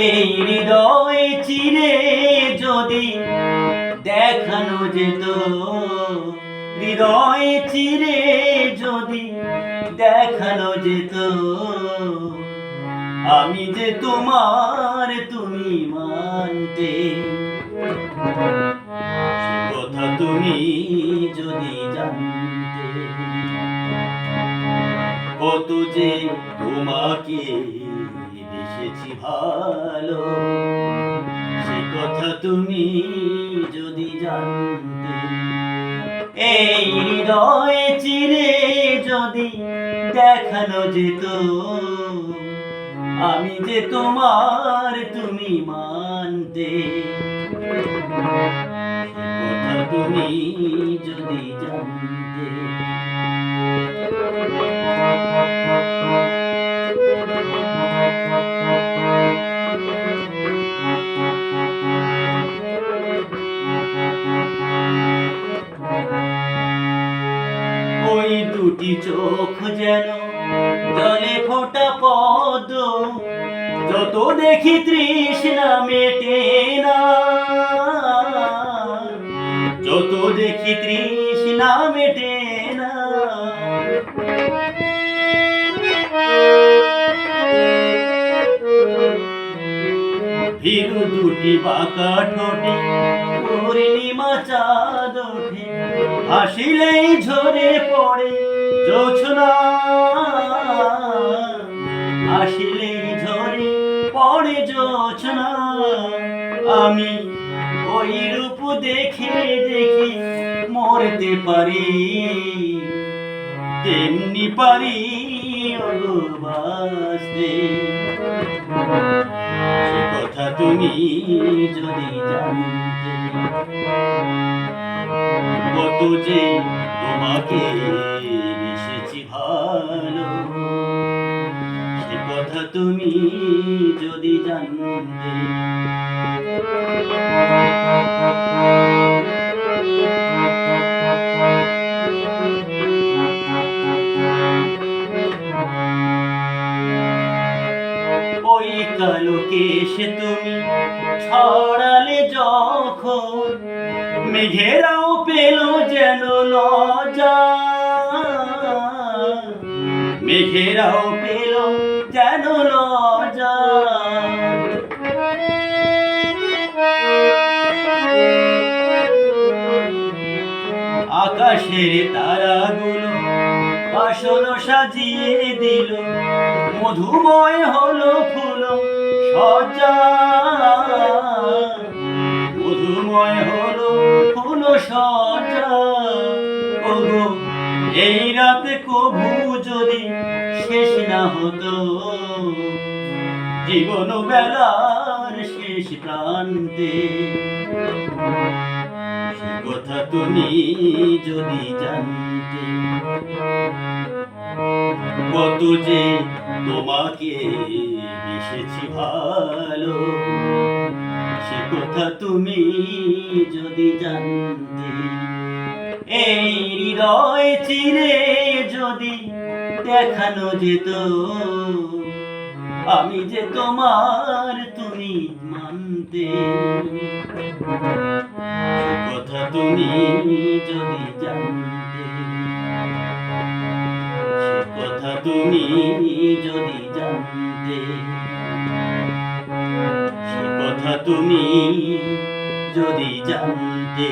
হৃদয় চিরে যদি দেখানো যেত, হৃদয় চিরে যদি দেখানো যেত, আমি যে তোমার তুমি মানতে। কথা তুমি যদি জানতে, কত যে তোমাকে বেসেছি ভালো। সে কথা তুমি যদি জানতে, এই হৃদয় চিরে যদি দেখানো যেত, আমি যে তোমার তুমি মানতে। কথা তুমি যদি জানতে দুটি চোখ যেন জলে ফোটা পদ। যত দেখি তৃষ্ণা মেটে না। যত দেখি তৃষ্ণা মেটে না। দুটি বাঁকা ঠোঁটে পূর্ণিমা চাঁদ ওঠে, হাসিলেই ঝরে পড়ে। জোছনা হাসিলেই ঝরে পড়ে জোছনা আমি ওই রূপ দেখে দেখে মরতে পারি। তেমনি পারি ওগো সে কথা তুমি যদি জানতে, কত যে তোমাকে তুমি যদি জানতে ওই কালো কেশ তুমি ছড়ালে যখন মেঘেরাও পেল যেন লজা মেঘেরাও পেল লজা আকাশের তারাগুলো আসন সাজিয়ে দিল মধুময় হলো ফুল সজা মধুময় হলো ফুল সজা এই রাতে কভু যদি শেষ না হতো, জীবন বেলার শেষ প্রান্তে। কথা তুমি যদি জানতে, কত যে তোমাকে বেসেছি ভালো, সে কথা তুমি যদি জানতে। হৃদয় চিরে যদি দেখানো যেত, আমি যে তোমার তুমি মানতে। কথা তুমি যদি জানতে। কথা তুমি যদি জানতে। কথা তুমি যদি জানতে।